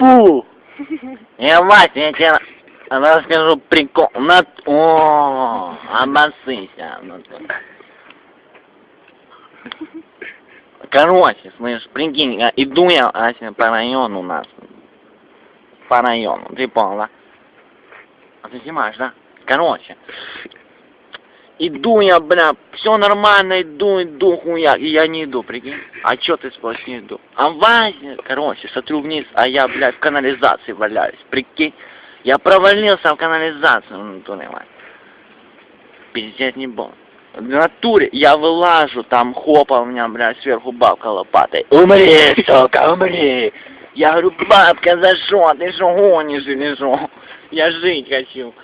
Пу! Я, Вася, я тебе расскажу прикол. На... О, обоссыся. ну. Короче, слышь, прикинь, а, иду я, Ася, по району у нас. По району, ты понял, да? А ты снимаешь, да? Короче. Иду я, бля, все нормально, иду, иду, хуяк, и я не иду, прикинь. А чё ты спросишь, не иду? А Вася, короче, смотрю вниз, а я, блядь, в канализации валяюсь, прикинь. Я провалился в канализацию, ну, туда, Вася. Пиздец не был. В натуре я вылажу, там хопа у меня, блядь, сверху бабка лопатой. Умри, сука, умри! Я говорю, бабка, за что? Ты что, гонишь или что? Я жить хочу.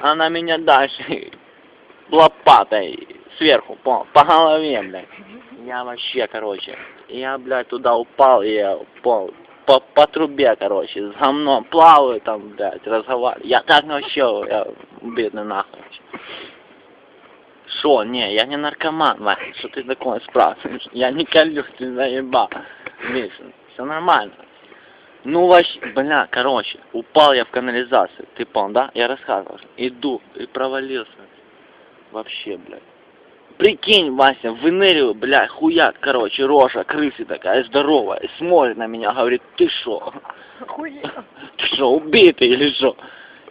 Она меня дальше лопатой сверху, по, по голове, блядь. Я вообще, короче, я, блядь, туда упал, и я упал по, по трубе, короче, с гомном плаваю там, блядь, разговариваю. Я так вообще, я бедный нахуй. Шо, не, я не наркоман, Вася, что ты такое спрашиваешь? Я не колюсь, ты заебал. Миша, все нормально. Ну вообще, бля, короче, упал я в канализацию, ты понял, да? Я рассказывал. Иду и провалился. Вообще, блядь. Прикинь, Вася, выныриваю, бля, хуяк, короче, рожа, крысы такая здоровая, смотрит на меня, говорит, ты шо? Ты что, убитый или что?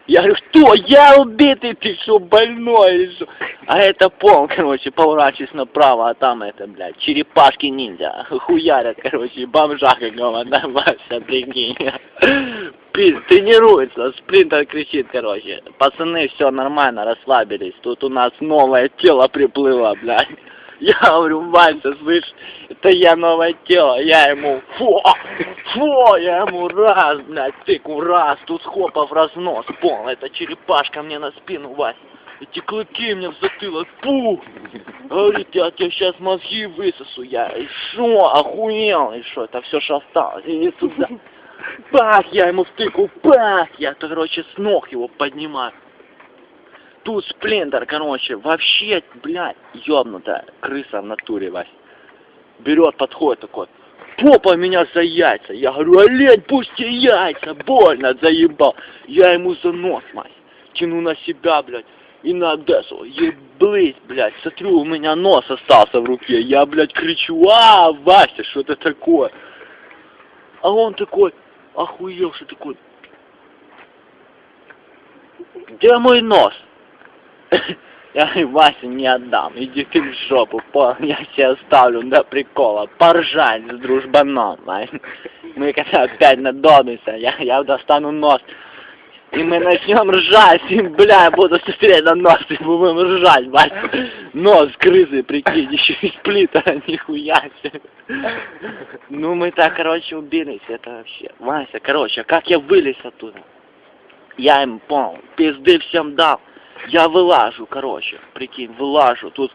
Я говорю, что, я убитый, ты что, больной или что? А это пол, короче, поворачиваюсь направо, а там это, блядь, черепашки ниндзя, хуярят, короче, бомжа какого, да, Вася, прикинь. Пиз, тренируется, спринтер кричит, короче, пацаны, все нормально, расслабились, тут у нас новое тело приплыло, блядь. Я говорю, Вася, слышь, это я новое тело, я ему, фу, фу, я ему раз, блядь, тыку, раз, тут хопов разнос, пол, эта черепашка мне на спину, Вася. Эти клыки мне в затылок, пух! Говорит, я тебе сейчас мозги высосу, я, и шо, охуел, и шо, это все, что осталось, иди сюда. Бах, я ему втыку, бах, я, короче, с ног его поднимаю. Тут сплендер, короче, вообще, блядь, ёбнутая крыса в натуре, Вась. Берет, подходит такой, попа меня за яйца. Я говорю, олень, пусти яйца, больно, заебал. Я ему за нос, мать, тяну на себя, блядь, и на Одессу. Еблыть, блядь, смотрю, у меня нос остался в руке. Я, блядь, кричу, а, Вася, что это такое? А он такой, охуевший такой, где мой нос? Я Вася, не отдам, иди ты в жопу, по, я тебя оставлю для прикола, поржать с дружбаном. Мы когда опять надобимся, я, я достану нос, и мы начнем ржать, и, бля, буду смотреть на нос, и будем ржать, Вася. Нос крысы, прикинь, еще из плитера, нихуя себе. Ну, мы так, короче, убились, это вообще. Вася, короче, а как я вылез оттуда? Я им, понял, пизды всем дал. Я вылажу, короче, прикинь, вылажу. Тут...